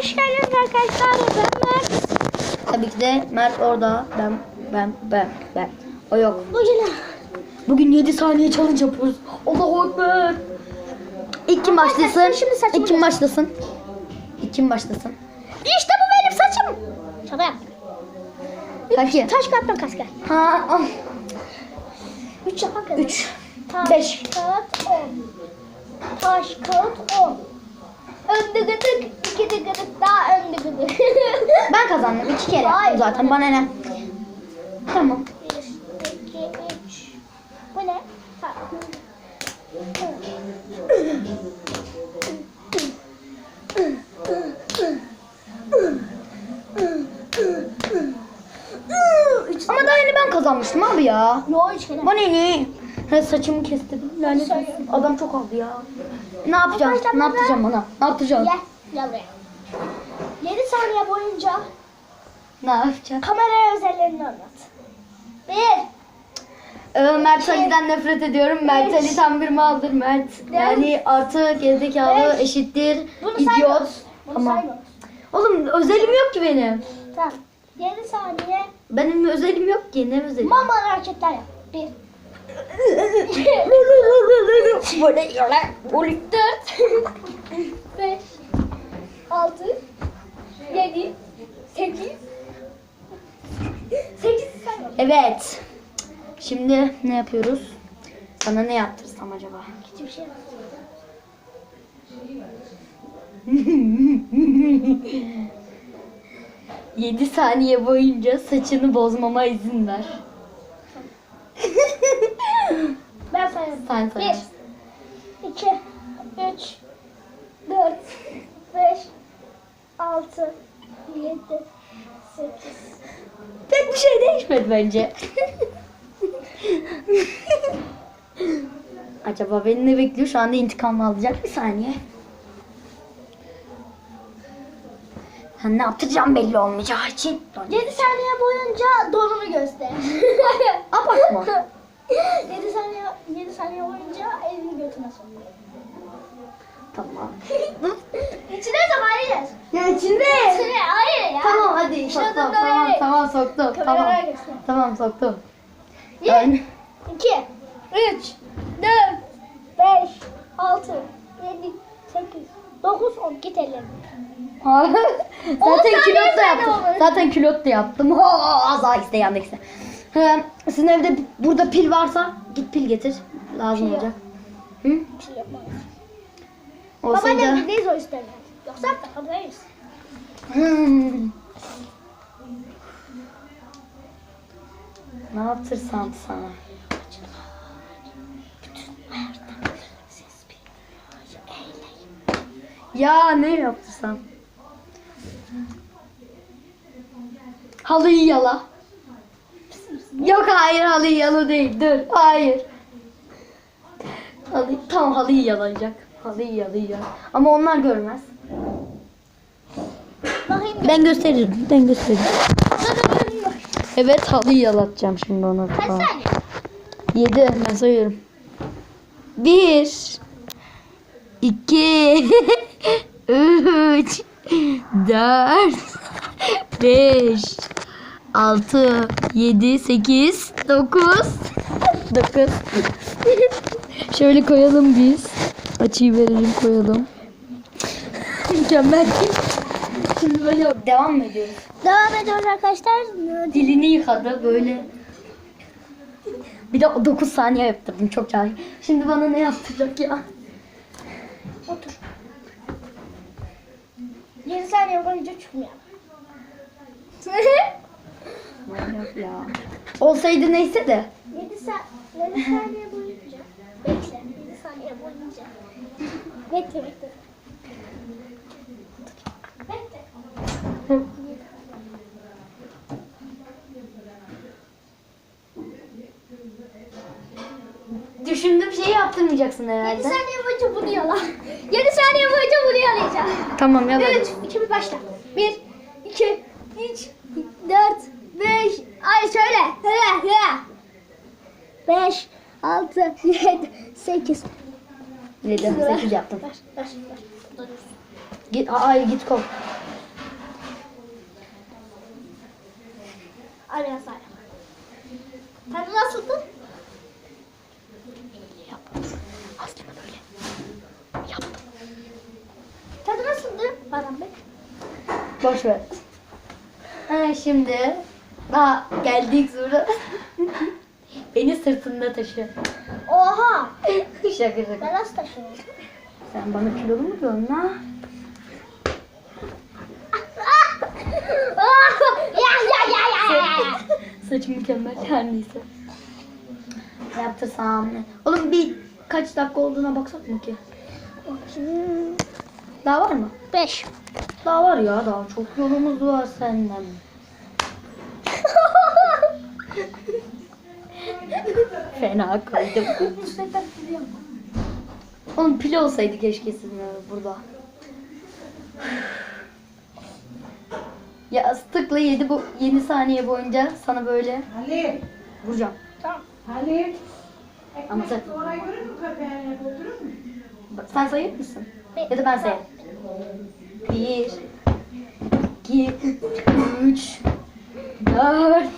hoş geldiniz arkadaşlar. Ben Mert. Tabii ki de Mert orada. Ben, ben, ben, ben. O yok. Bugün Bugün 7 saniye challenge yapıyoruz. Allahu Ekber. İlk kim başlasın? Şimdi saçımı İlk kim başlasın? İlk kim başlasın? işte bu benim saçım. Şaka yap. Kanki. Taş kağıt makas gel. Ha, ah. Üç yapak yazalım. Üç. Taş, beş. kağıt, on. Taş, kağıt, on. Önde gıdık, iki de gıdık, daha önde gıdık. Ben kazandım. iki kere yaptım zaten. Bana ne? Tamam. Bir, iki, üç. Bu ne? Ha. Ama daha yeni ben kazanmıştım abi ya. Yo üç kere. Bana ne? Ha, saçımı kestim. Lanet Söyle. olsun. Adam çok aldı ya. Ne yapacağım? Ne yapacağım bana? Ne yapacağım? Gel, gel buraya. 7 saniye boyunca Ne yapacağım? kameraya özellerini anlat. Bir, Ee, Mert Ali'den nefret ediyorum. Mert Ali tam bir maldır Mert. Yani artı gerizekalı Beş. eşittir. Bunu idiot. Bunu Tamam. Oğlum özelim yok ki benim. Tamam. 7 saniye Benim özelim yok ki. Ne özelim? mama hareketler yap. Bir. Bu ne ya lan? Dört. Beş. Altı. Yedi. Sekiz. Sekiz. Evet. Şimdi ne yapıyoruz? Sana ne yaptırsam acaba? Hiçbir şey. 7 saniye boyunca saçını bozmama izin ver. Ben sayarım. Sen say. Bir. iki, Üç. Dört. Beş. Altı. Yedi. Sekiz. Pek bir şey değişmedi bence. Acaba beni ne bekliyor? Şu anda intikam alacak. Bir saniye. Ha, ne yapacağım belli olmayacağı için. Yedi saniye boyunca donunu göster. Abartma. 7 saniye 7 saniye boyunca elini götüne sok. Tamam. İçine sok hayır. Ya içinde. İçine hayır ya. Tamam hadi Şuradan soktum. Tamam tamam soktum. Tamam. Kameraya göster. Tamam soktum. 1, Ben... 2, 3, 4, 5, 6, 7, 8, 9, 10. Git ellerini. Zaten saniye külot da yaptım. Zaten külot da yaptım. Ha, az daha iste yandı ikisi. Ha, Sizin evde burada pil varsa git pil getir. Lazım Pil yok. olacak. Hı? Bir şey yapmaz. Babaannem Olsaydı. bildiğiz o isterler. Yoksa takılırız. Hmm. Ne yaptırsam sana? Ya ne yaptırsam? Halıyı yala. Yok hayır halıyı yala değil. Dur hayır. Halı, tam halıyı yalayacak. Halıyı yalayacak. Ama onlar görmez. Ben gösteririm. Ben gösteririm. Evet halıyı yalatacağım şimdi ona. Kaç saniye? Yedi. Ben sayıyorum. Bir. iki, Üç. Dört. Beş. Altı. Yedi. Sekiz. Dokuz. Dokuz. Şöyle koyalım biz. Açıyı verelim koyalım. Mükemmel. Şimdi böyle devam mı ediyoruz? Devam ediyoruz arkadaşlar. Dilini yıkadı böyle. Bir de 9 saniye yaptırdım çok cahil. Şimdi bana ne yaptıracak ya? Otur. 7 saniye boyunca çıkmıyor. Manyak ya. Olsaydı neyse de. 7 sa 7 saniye boyunca. Bekle. 7 saniye boyunca. Bekle bekle. Bekle. Düşündüğüm şeyi yaptırmayacaksın 7 herhalde. saniye boyunca bunu yala. 7 saniye boyunca bunu yalayacağım. Tamam ya 3, 2, 1 başla. 1, 2, 3, 4, 5, ay şöyle. Hıra, hıra. 5, 6, 7, 8. 7, 8 yaptım. Git, aa git kov. Araya say. Sen nasıldın? Yaptım. Aslında böyle. Yaptım. Sen nasıldın? Baran Bey. Boş ver. Ha, şimdi daha geldik sonra. Sırtında taşı. Oha! şaka şaka. Ben nasıl taşıyorum? Sen bana kilolu mu diyorsun ha? ya ya ya ya ya. Saç mükemmel her neyse. Ne yaptırsam ne? Oğlum bir kaç dakika olduğuna baksak mı ki? Daha var mı? Beş. Daha var ya daha çok yolumuz var senden. Fena koydum. Oğlum pil olsaydı keşke sizin burada. Ya tıkla 7 bu 7 saniye boyunca sana böyle Halil, vuracağım. Tamam. Halil. Ama sen Oraya göre mü köpeğine mu? Bak, sen sayar mısın? Ya da ben sayayım. Bir, iki, üç, dört,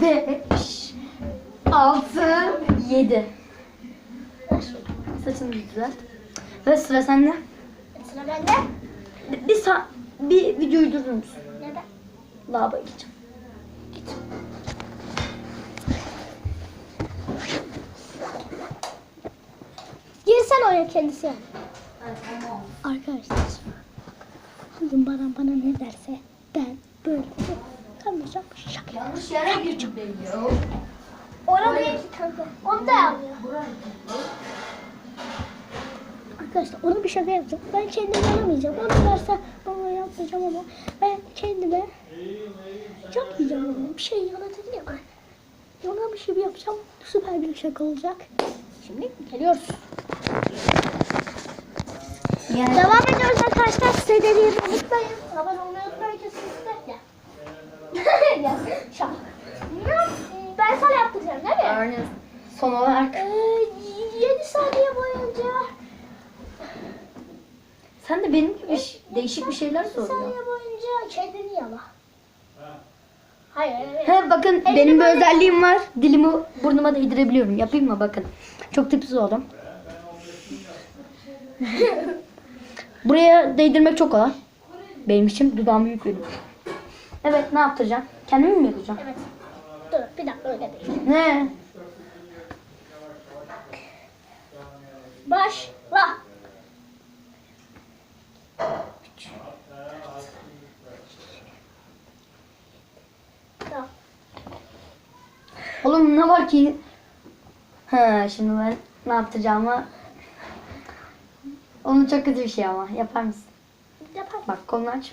beş, altı, yedi. Saçını düzelt. Ve sıra sende. Sıra bende. Bir, bir, sa- bir videoyu durdurur musun? Neden? Lavaboya gideceğim. Girsen oraya kendisi. Arkadaşlar. Bugün Baran bana ne derse ben böyle kalmayacağım. Şaka. Yanlış yere girdim ya. Kanka. Onu da yapmıyor. Arkadaşlar ona bir şaka yapacağım. Ben kendimi yanamayacağım. Onu derse bana yapmayacağım ama ben kendime yapmayacağım onu. Bir şey yanatır ya ben. Ona bir şey yapacağım. Süper bir şaka olacak. Şimdi geliyoruz. Yani Devam ediyoruz arkadaşlar. Size dediğimi unutmayın. Abone olmayı unutmayın kesinlikle. Ya. ya. Şaka. Ben sana yaptıracağım değil mi? Örneğin son olarak Ee, 7 saniye boyunca sen de benim gibi ş- değişik bir şeyler 7 soruyorsun. saniye boyunca kendini yala. Hayır, hayır, hayır. He bakın Elini benim bir özelliğim var. Dilimi burnuma değdirebiliyorum. Yapayım mı bakın. Çok tipsiz oldum. Buraya değdirmek çok kolay. Benim için dudağım büyük benim. Evet ne yaptıracağım? Kendimi mi yapacağım? Evet. Dur bir dakika öyle değil. Ne? Başla. Tamam. Oğlum ne var ki? Ha şimdi ben ne yapacağımı Onun çok kötü bir şey ama. Yapar mısın? Yapar. Bak kolunu aç.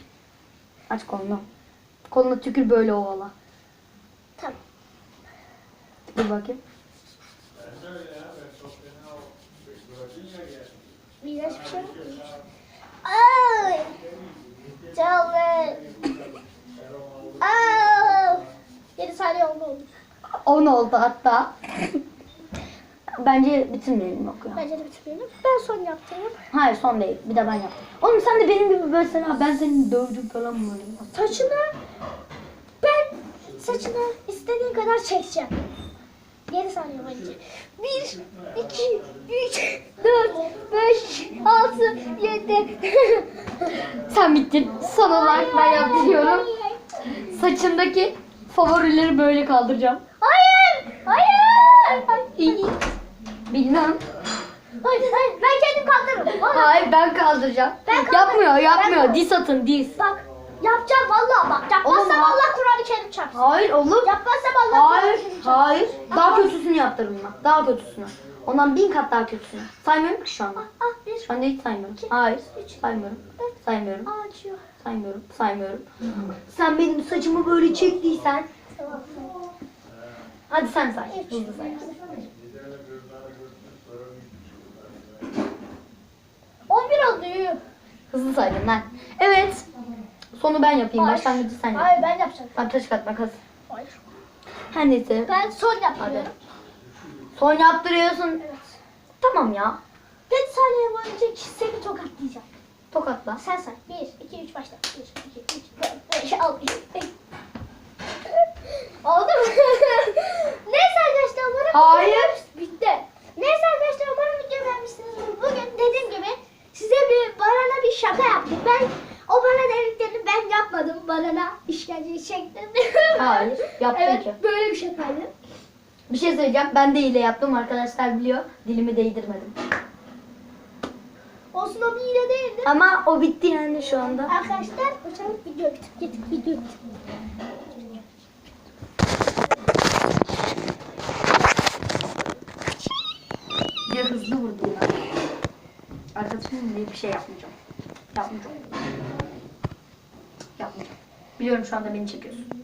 Aç kolunu. Kolunu tükür böyle ovala. Dur bakayım. İğrenç bir şey yok. Ay. Canlı. Aa. 7 saniye oldu oldu. 10 oldu hatta. Bence bitirmeyelim okuyor. Bence de bitirmeyelim. Ben son yaptırayım. Hayır son değil. Bir de ben yaptım. Oğlum sen de benim gibi mesela ben seni dövdüm falan mı? Saçını ben saçını istediğin kadar çekeceğim. 7 saniye boyunca. 1, 2, 3, 4, 5, 6, 7. Sen bittin. Son olarak ben yaptırıyorum. Saçındaki favorileri böyle kaldıracağım. Hayır! Hayır! İyi. Bilmem. Hayır, hayır. Ben kendim kaldırırım. Hayır ben kaldıracağım. Ben kaldırırım. yapmıyor yapmıyor. Ben- Dis atın dis. Bak yapacağım vallahi bak. Yapmazsam Oğlum, Allah Kur'an-ı Kerim çarpsın. Hayır oğlum. Yapmazsam Allah Kur'an-ı Hayır, Kerim çarpsın. hayır. Daha kötüsünü yaptırırım ben. Daha kötüsünü. Ondan bin kat daha kötüsünü. Saymıyorum ki şu anda. Ah, ah, bir. Şu anda hiç saymıyorum. Hayır, saymıyorum. Saymıyorum. Acıyor. Saymıyorum. Saymıyorum. Sen benim saçımı böyle çektiysen. Hadi sen say. Hızlı say. 11 oldu. Hızlı saydın lan. Evet. Sonu ben yapayım. Hayır. Başlangıcı sen yap. Hayır ben yapacağım. Tamam taş kat makas. Hayır. Her neyse. Ben son yapıyorum. Son yaptırıyorsun. Evet. Tamam ya. 5 saniye boyunca seni tokatlayacağım. Tokatla. Sen say. 1, 2, 3 başla. 1, 2, 3, 4, 5, 6, 7, 8. Oldu mu? Neyse arkadaşlar umarım Hayır. Bitti. Neyse arkadaşlar umarım video beğenmişsiniz. Bugün dediğim gibi size bir Baran'a bir şaka yaptı. Ben o bana dediklerini ben yapmadım. Bana işkence çektim. Hayır, yaptın evet ki. böyle bir şakaydı. Bir şey söyleyeceğim. Ben de hile yaptım. Arkadaşlar biliyor. Dilimi değdirmedim. Olsun o bir hile değildi. Ama o bitti yani şu anda. Arkadaşlar zaman video bitti. Git video bitti. Bir hızlı vurdum ben. Arkadaşım bir şey. Yapmayacağım. Yapmayacağım. Biliyorum şu anda beni çekiyorsun.